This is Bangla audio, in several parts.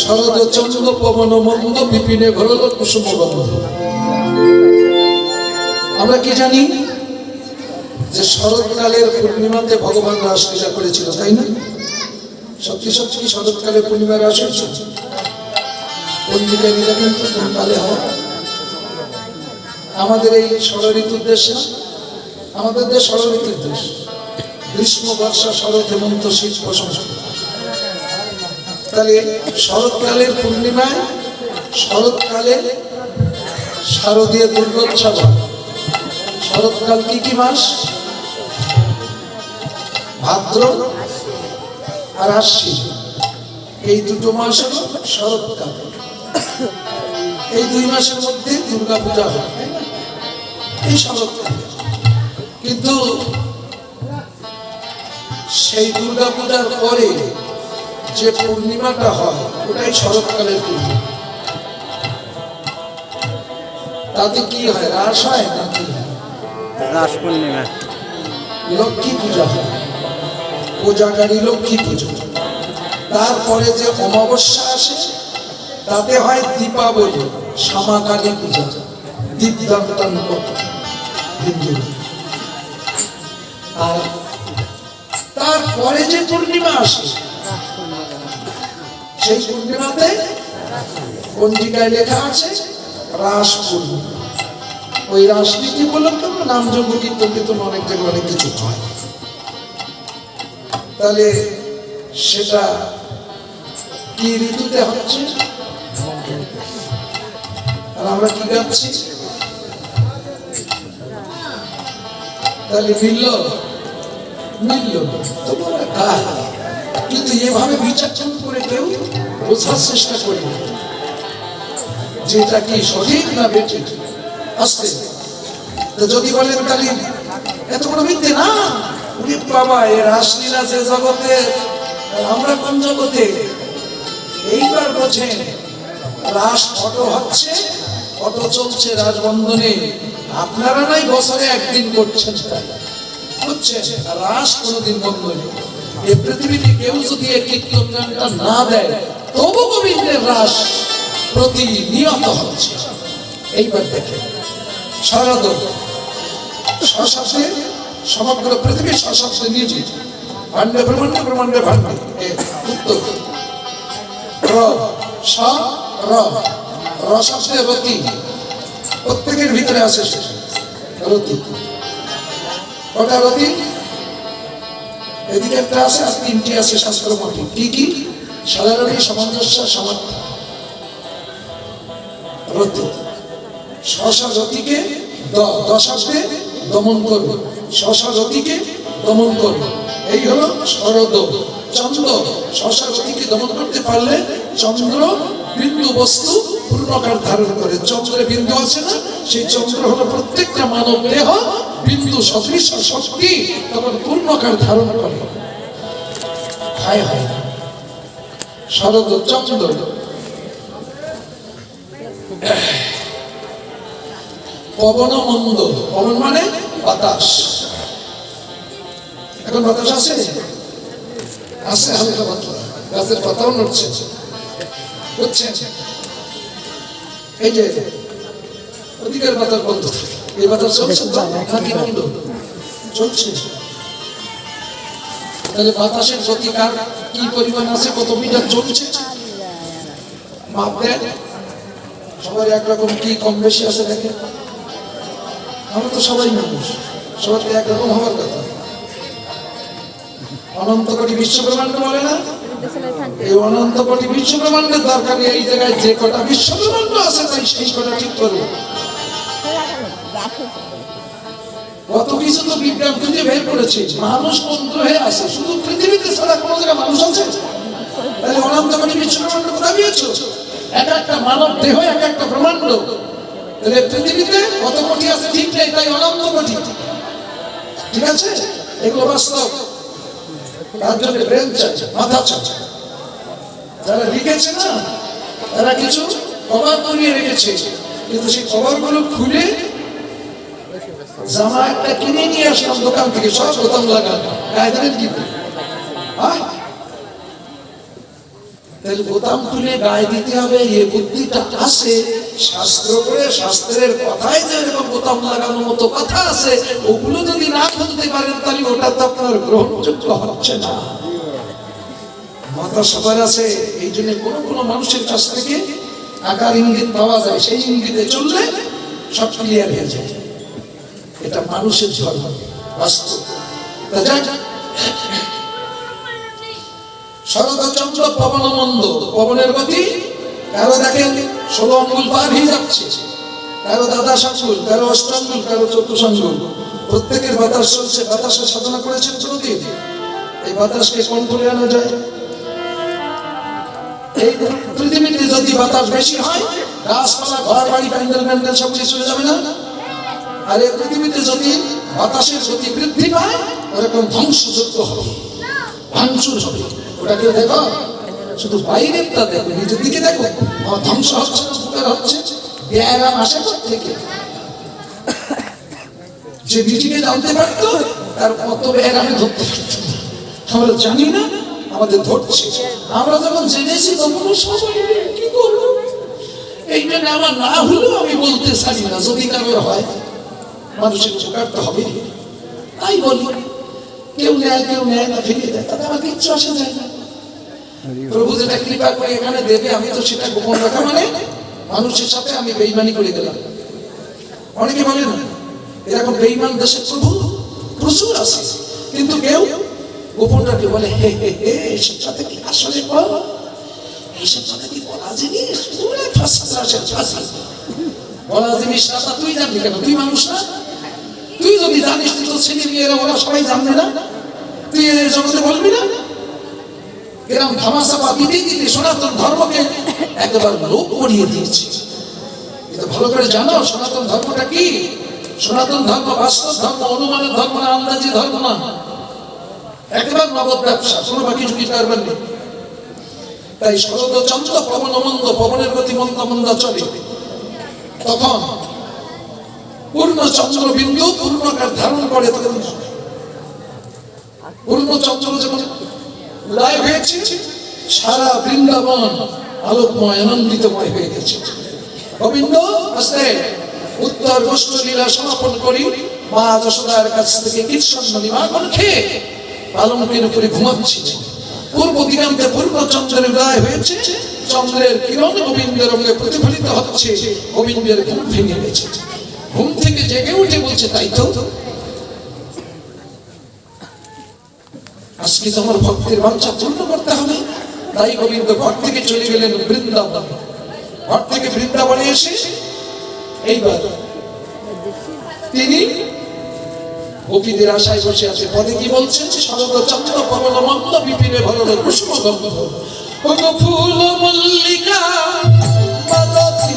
শরদ চন্দ্র পবন মন্দ বিপিনে ঘরল কুসুম আমরা কি জানি যে শরৎকালের পূর্ণিমাতে ভগবান রাসলীলা করেছিল, তাই না? সত্যি সত্যি কি শরৎকালের পূর্ণিমা রাস হয়েছে? কোন দিকে নিলে কিন্তু কোন কালে হয় আমাদের এই ষড় ঋতুর দেশ আমাদের দেশ ষড় ঋতুর দেশ। গ্রীষ্ম বর্ষা শরৎ হেমন্ত শীত বসন্ত। তাহলে শরৎকালের পূর্ণিমায়, শরৎকালে শারদীয় দুর্গোৎসব শরৎকাল কি কি মাস? ভাদ্র আর আশ্বিন। এই দুটো মাস হল শরৎকাল। এই দুই মাসের মধ্যে দুর্গা পূজা হয় এই শরৎকাল। কিন্তু সেই দুর্গা পূজার পরে যে পূর্ণিমাটা হয় ওটাই শরৎকালের পূর্ণিমা। তাতে কি হয় রাস হয় না কি রাস পূর্ণিমা। লক্ষ্মী পূজা হয়। পূজাকারী লক্ষ্মী পুজো। তারপরে যে অমাবস্যা আসে তাতে হয় দীপাবলি শ্যামাকালী পূজা দীপদান হিন্দু। আর তারপরে যে পূর্ণিমা আসে সেই পূর্ণিমাতে পঞ্জিকায় লেখা আছে রাস পূর্ণিমা ওই রাজনীতি উপলক্ষে আমরা নামযোগ্য কীর্তন কীর্তন অনেক জায়গায় অনেক কিছু হয়। তাহলে সেটা কি ঋতুতে হচ্ছে? আর আমরা কি গাচ্ছি? তাহলে মিলল মিলল। তো বলে, আহ, কিন্তু এভাবে বিচক্ষণ করে কেউ বোঝার চেষ্টা করি যেটা কি সঠিক না বেঠিক? আসতে। যদি বলেন তাহলে এত বড় মিথ্যে না? উনি বাবা, এ রাসলীলা যে জগতে আমরা কোন জগতে? এইবার বোঝেন, রাস অটো হচ্ছে, অটো চলছে রাজবন্ধনে। আপনারা নাই বছরে একদিন করছেন তাই। রাস কোনোদিন বন্ধ নেই। এ পৃথিবীতে কেউ যদি এই কীর্তন গানটা না দেয়, তবু গোবিন্দের রাস প্রতিনিয়ত হচ্ছে। এইবার দেখেন শরদ শশাসে সমগ্র পৃথিবী শশাসে নিয়েছে। ভান্ডে ব্রহ্মাণ্ডে ব্রহ্মাণ্ডে ভান্ডে এ, উত্তর। র, স, র। রসাসে রতি প্রত্যেকের ভিতরে আছে। রতি। কটা রতি? এদিকে একটা আছে আর তিনটি আছে শাস্ত্র মতে। কি কি? সাধারণ সামঞ্জস্য, সামর্থ্য। রতি শশা রতিকে দ- দমন করবে। শশা রতিকে দমন করবে। এই হলো শরদ চন্দ্র শশা রতিকে দমন করতে পারলে চন্দ্র বিন্দু বস্তু পূর্ণকার ধারণ করে। চন্দ্রে বিন্দু আছে না? সেই চন্দ্র হলো প্রত্যেকটা মানব দেহ, বিন্দু সদৃশ শক্তি তখন পূর্ণকার ধারণ করে। শরদ চন্দ্র। পবন মন্দ। পবন মানে বাতাস। এখন বাতাস আছে? আছে হালকা পাতলা। গাছের পাতাও নড়ছে। হচ্ছে। এই যে বাতাস বন্ধ। এই বাতাস বন্ধ? চলছে। তাহলে বাতাসের কার কি পরিমাণ আছে? কত মিটার চলছে? সবার একরকম কি কম বেশি আছে দেখেন? আমরা তো সবাই মানুষ। সবার একরকম হওয়ার কথা। অনন্ত কোটি বিশ্ব ব্রহ্মাণ্ড বলে না? এই অনন্ত কোটি বিশ্ব ব্রহ্মাণ্ডের দরকার। এই জায়গায় যে কটা বিশ্ব ব্রহ্মাণ্ড আছে তাই সেই কটা ঠিক করবে। কত কিছু তো বিজ্ঞান খুঁজে বের করেছে মানুষ কোন গ্রহে আছে, শুধু পৃথিবীতে ছাড়া কোনো জায়গায় মানুষ আছে? তাহলে অনন্ত কোটি বিশ্ব ব্রহ্মাণ্ড কোথায় পেয়েছ? এক একটা মানব দেহ, এক একটা ব্রহ্মাণ্ড। তাহলে পৃথিবীতে কত কোটি আছে ঠিক নেই, তাই অনন্ত কোটি ঠিক আছে? এগুলো বাস্তব। তার জন্য ব্রেন চাই মাথা চাই যারা লিখেছে না, তারা কিছু কভার করিয়ে রেখেছে। কিন্তু সেই কভারগুলো খুলে জামা একটা কিনে নিয়ে আসলাম দোকান থেকে, সব বোতাম লাগানো গায়ে কি করে? তাহলে বোতাম খুলে গায়ে দিতে হবে, এ বুদ্ধিটা আসে। শাস্ত্র করে শাস্ত্রের কথায় যে এরকম বোতাম লাগানোর মতো কথা আছে। ওগুলো যদি না খুলতে পারেন, তাহলে ওটা তো আপনার গ্রহণযোগ্য হচ্ছে না। মাথা সবার আছে, এই জন্য কোনো কোনো মানুষের কাছ থেকে আকার ইঙ্গিত পাওয়া যায়। সেই ইঙ্গিতে চললে সব ক্লিয়ার হয়ে যায়। এটা মানুষের ধর্ম, বাস্তব। তা যাক শরৎচন্দ্র পবন মন্দ, পবনের গতি। কারও দেখেন ষোলো আঙ্গুল পার হয়ে যাচ্ছে। কারও দাদা সাঙ্গুল কারও অষ্টাঙ্গুল কারও চতুষাঙ্গুল প্রত্যেকের বাতাস চলছে, বাতাসের সাধনা করেছেন কোনদিন? এই বাতাসকে কন্ট্রোলে আনা যায়? এই পৃথিবীতে যদি বাতাস বেশি হয়, গাছপালা, ঘর, বাড়ি, প্যান্ডেল প্যান্ডেল সব কিছু হয়ে যাবে না? আর এই পৃথিবীতে যদি বাতাসের গতি বৃদ্ধি পায়, ওরকম ধ্বংসযুক্ত হবে, ভাঙচুর হবে। ওটা কেউ দেখো? শুধু বাইরেরটা দেখো নিজের দিকে দেখো। আমার ধ্বংস হচ্ছে না উপকার হচ্ছে। ব্যায়াম আসে থেকে যে নিজেকে জানতে পারতো, তার কত ব্যায়ামে ধরতে পারতো আমরা জানি না, আমাদের ধরছে। আমরা যখন জেনেছি, তখন সবাই কি করব? এই জন্য আমার না হলেও আমি বলতে চাই না, যদি কারোর হয়, মানুষের উপকার তো হবে তাই বলি। কেউ নেয় কেউ নেয় না ফিরিয়ে দেয়। তাতে আমার কিচ্ছু আসে যায় না। প্রভু যেটা কৃপা করে এখানে দেবে, আমি তো সেটা গোপন রাখা মানে মানুষের সাথে আমি বেইমানি করে গেলাম অনেকে বলে না, এরকম বেইমান দেশের প্রভু প্রচুর আছে, কিন্তু কেউ গোপন রাখে বলে, হে হে হে এসব সাথে কি আসলে বল? এইসব সাথে কি বলা জিনিস? পুরো ফার্স্ট ক্লাসের বলা জিনিস না তুই জানবি কেন? তুই মানুষ না? তুই যদি জানিস তো ছেলে মেয়েরা, ওরা সবাই জানবে না? তুই এদের জগতে বলবি না? এরকম ধামাচাপা দিতে দিতে সনাতন ধর্মকে একেবারে লোক করিয়ে দিয়েছে। কিন্তু ভালো করে জানো, সনাতন ধর্মটা কি? সনাতন ধর্ম বাস্তব ধর্ম, অনুমানের ধর্ম না, আন্দাজি ধর্ম না। একেবারে নগদ ব্যবসা, কোনো বাকি ঝুঁকি পারবেন না। তাই শরদ চন্দ্র পবন মন্দ, পবনের প্রতি মন্দ মন্দ চলে। তখন পূর্ণ চন্দ্র বিন্দু পূর্ণকার ধারণ করে তখন পূর্ণ চন্দ্র যখন হয়েছে, সারা বৃন্দাবন আলোকময়, আনন্দিতময় হয়ে গেছে। উত্তর লীলা সমাপন করি। মা যশোদার কাছ থেকে পালঙ্কের উপরে ঘুমাচ্ছিলেন পূর্ব দিগান্তে পূর্ব চন্দ্রের উদয় হয়েছে। চন্দ্রের কিরণ গোবিন্দের রঙে প্রতিফলিত হচ্ছে। গোবিন্দের ঘুম ভেঙে গেছে। ঘুম থেকে জেগে উঠে বলছে, তাই তো? আজকে তোমার ভক্তের বাঞ্ছা পূর্ণ করতে হবে। তাই গোবিন্দ ঘর থেকে চলে গেলেন বৃন্দাবন। ঘর থেকে বৃন্দাবনে এসে এইবার তিনি গোপীদের আশায় বসে আছে। পদে কি বলছেন? শরদ চন্দ্র পবন মন্দ বিপিনে ভরল কুসুম গন্ধ। ফুল মল্লিকা, মালতী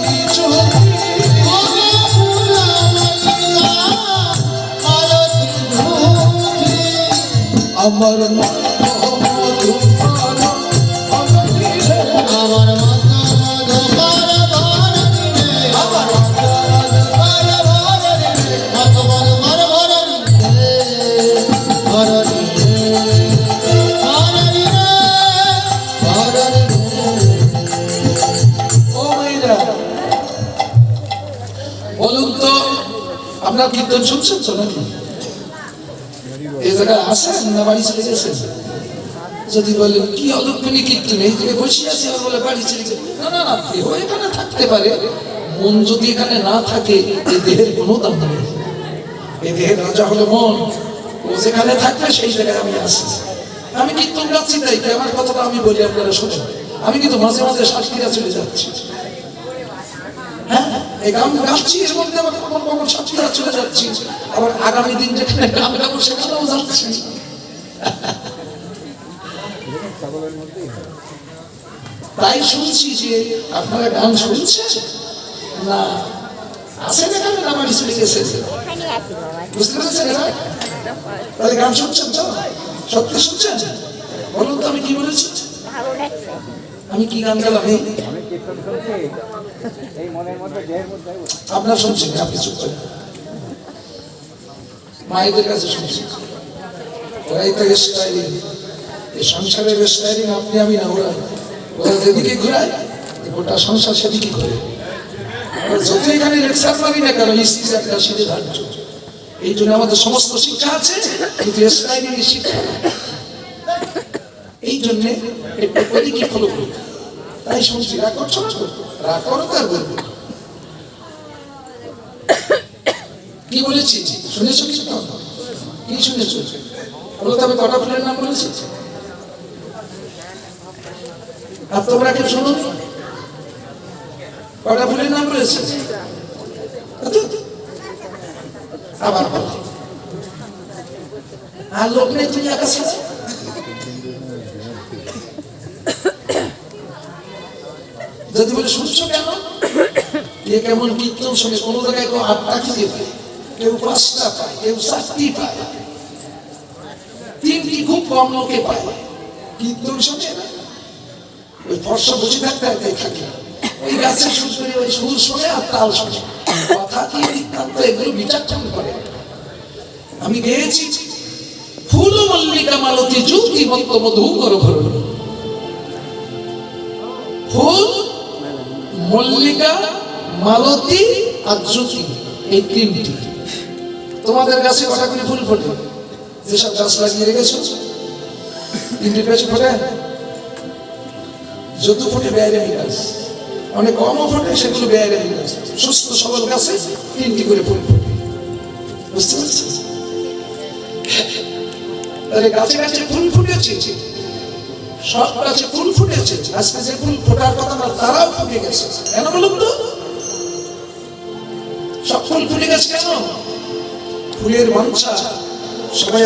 বলুন তো আপনার কীর্তন শুনছেন তো নাকি? এই জায়গায় আসেন না বাড়ি চলে গেছেন? যদি বলেন, কি অলক্ষণী কীর্তন এই জায়গায় বসে আছে আর বলে, বাড়ি চলে না না না দেহ এখানে থাকতে পারে। মন যদি এখানে না থাকে এই দেহের কোনো দাম নেই। এই দেহের রাজা হলো মন। ও যেখানে থাকবে, সেই জায়গায় আমি আসি আমি কীর্তন গাচ্ছি তাই কি আমার কথাটা আমি বলি, আপনারা শুনুন। আমি কিন্তু মাঝে মাঝে সাতক্ষীরা চলে যাচ্ছি। হ্যাঁ? এই গান গাচ্ছি এর মধ্যে আবার কখন কখন সাতক্ষীরা চলে যাচ্ছি। আবার আগামী দিন যেখানে গান গাবো সেখানেও যাচ্ছি। তাই শুনছি যে আপনারা গান শুনছেন? না আছেন এখানে না বাড়ি চলে গেছে বুঝতে পেরেছেন? তাহলে গান শুনছেন তো? সত্যি শুনছেন? বলুন তো আমি কি বলেছি? আমি কি গান গেলাম? আপনার শুনছেন আপনি চুপ করেন মায়েদের কাছে শুনছি। ওরাই তো স্টাইলিং এই সংসারের স্টাইলিং আপনি, আমি না, ওরা ওরা যেদিকে ঘুরায়, গোটা সংসার সেদিকে ঘুরে। যত এখানে লেকচার পারি না কেন স্ত্রী একটা সিঁড়ে ধার্য। এই জন্য আমাদের সমস্ত শিক্ষা আছে, কিন্তু ইসলামী শিক্ষা। এই জন্যে একটু ওদিকে ফলো করি তাই শুনছি, রাগ করছ না তো? রাগ করো তার বলব কি বলেছি? শুনেছো কিছু কি শুনেছো? বলো তবে কটা ফুলের নাম বলেছি? আর তোমরা কেউ শোনো? কটা ফুলের নাম বলেছে? আবার বলো। আর লোক নেই তুমি একা ছাড়া যদি বলে, শুনছো কেন? এ কেমন কীর্তন শুনে কোনো জায়গায় কেউ আটটা খুঁজে পায় কেউ পাঁচটা পায়, কেউ চারটি পায়। তিনটি খুব কম লোকে পায়। কীর্তন শুনে ওই ফর্সা বসে থাকতে একাই থাকে ওই গাছের সুর ওই সুর শোনে আর তাল শোনে। কথা কি বৃত্তান্ত এগুলো বিচার করে। আমি গেয়েছি ফুল মল্লিকা মালতী যুক্তি মন্ত মধু কর ভরণ ফুল মল্লিকা, মালতী আর জ্যোতি, এই তিনটি। তোমাদের গাছে কটা করে ফুল ফোটে? যেসব গাছ লাগিয়ে রেখেছো? তিনটি গাছে ফোটে? যত ফোটে বেয়ারে গাছ অনেক কমও ফোটে, সেগুলো বেয়ারে গাছ সুস্থ সবল গাছে তিনটি করে ফুল ফোটে। বুঝতে পারছিস তাহলে গাছে গাছে ফুল ফুটেছে। সব গাছে ফুল ফুটেছে আজকে যে ফুল ফোটার কথা না তারাও ফুটে গেছে। কেন বলুন তো? সব ফুল ফুটে গেছে কেন? ফুলের সবাই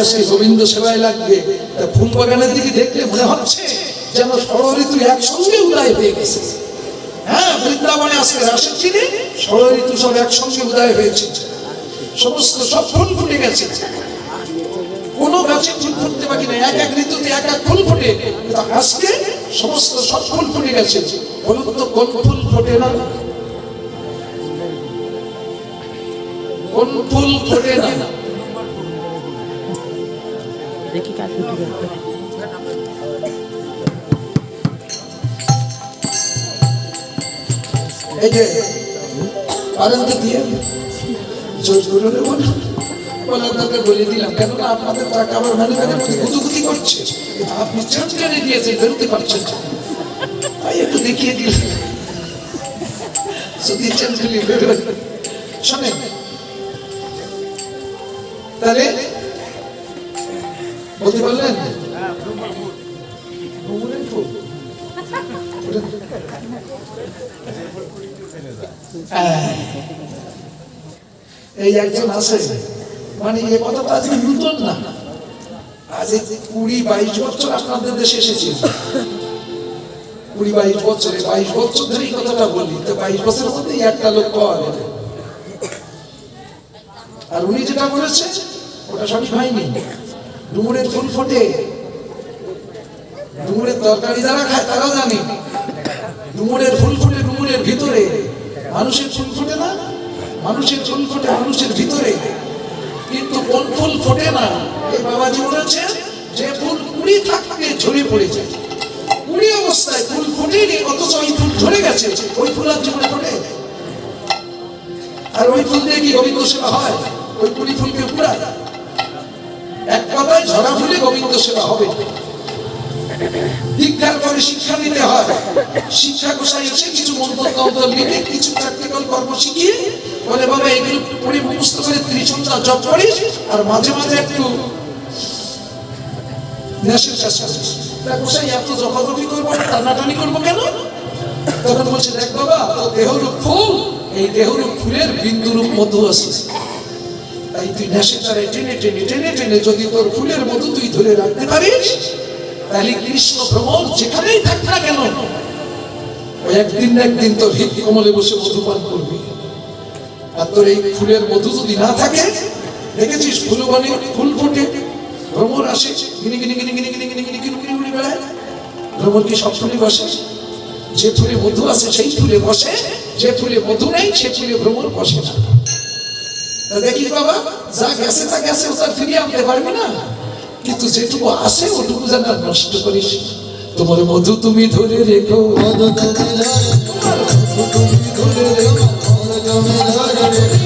সেবায় লাগবে। তা ফুল বাগানের দিকে দেখলে মনে হচ্ছে যেন ষড় ঋতু একসঙ্গে উদয় হয়ে গেছে। হ্যাঁ বৃন্দাবনে আজকে রাসের দিনে ষড় ঋতু সব একসঙ্গে উদয় হয়েছে। সমস্ত সব ফুল ফুটে গেছে। গাছে ফুল ফুটতে বাকি না। এক এক ঋতুতে এক এক ফুল ফোটে। কিন্তু আজকে সমস্ত সব ফুল ফুটে গেছে। বলুন তো কোন ফুল ফোটে না? কোন ফুল ফোটে না? দেখি এই যে পারেন তো দিয়ে জোর করে নেব না? ওনাদেরকে বলে দিলাম কেননা আপনাদের তারা খাবার ভ্যানে ভ্যানে গুতুগুতি করছে। আপনি চাপ টেনে দিয়েছেন বেরোতে পারছেন তাই একটু দেখিয়ে দিলেন সুধীর চান্দ্রী বেরোয়। শোনেন। তাহলে বলতে পারলেন? হ্যাঁ। এই একজন আছে। মানে এ কথাটা আজকে নূতন না। আজ কুড়ি বাইশ বছর আপনাদের দেশে এসেছি। কুড়ি বাইশ বছরে, বাইশ বছর ধরে এই কথাটা বলি, তো বাইশ বছরের মধ্যে একটা লোক পাওয়া গেল। আর উনি যেটা বলেছে, ওটা সঠিক হয়নি। ডুমুরের ফুল ফোটে। ডুমুরের তরকারি যারা খায়, তারাও জানে। ডুমুরের ফুল ফুটে ডুমুরের ভিতরে। মানুষের ফুল ফোটে না, মানুষের ফুল ফোটে মানুষের ভিতরে। কিন্তু কোন ফুল ফোটে না। এই বাবাজি বলেছে যে ফুল কুড়ি থাকতে ঝরে পড়ে যায়। কুড়ি অবস্থায় ফুল ফোটেনি, অথচ ওই ফুল ঝরে গেছে। ওই ফুল আর জীবনে ফোটে। আর ওই ফুল দিয়ে কি গোবিন্দ সেবা হয়? ওই কুড়ি ফুলকে পুরায় এক কথায় ঝরা ফুলে গোবিন্দ সেবা হবে। দীক্ষার পরে শিক্ষা নিতে হয়। শিক্ষা গোসাই এসে কিছু মন্ত্র লিখে কিছু প্র্যাকটিক্যাল কর্ম শিখিয়ে বলে বাবা এগুলো পড়ে মুখস্থ করে ত্রিচন্দ্রা জপ করিস আর মাঝে মাঝে একটু করিস টেনে টেনে টেনে টেনে যদি তোর ফুলের মধু তুই ধরে রাখতে পারিস, তাহলে কৃষ্ণ ভ্রমণ যেখানেই থাক না কেন একদিন একদিন তোর হিত কমলে বসে মধু পান করবি। আর তোর এই ফুলের মধু যদি না থাকে, দেখেছিস ফুল আসে, গিনি গিনি গিনি গিনি গিনি গিনি গিনি গিনি গিনি কি সব ফুলে বসে। যে ফুলে মধু আছে, সেই ফুলে বসে, যে ফুলে মধু নেই, সে ফুলে বসে না। দেখি বাবা, যা গেছে তা গেছে ফিরিয়ে আনতে পারবি না। কিন্তু যেটুকু আছে, ওটুকু যেন নষ্ট করিস। তোমার মধু তুমি ধরে রেখো। তুমি ধরে রেখো। Thank you.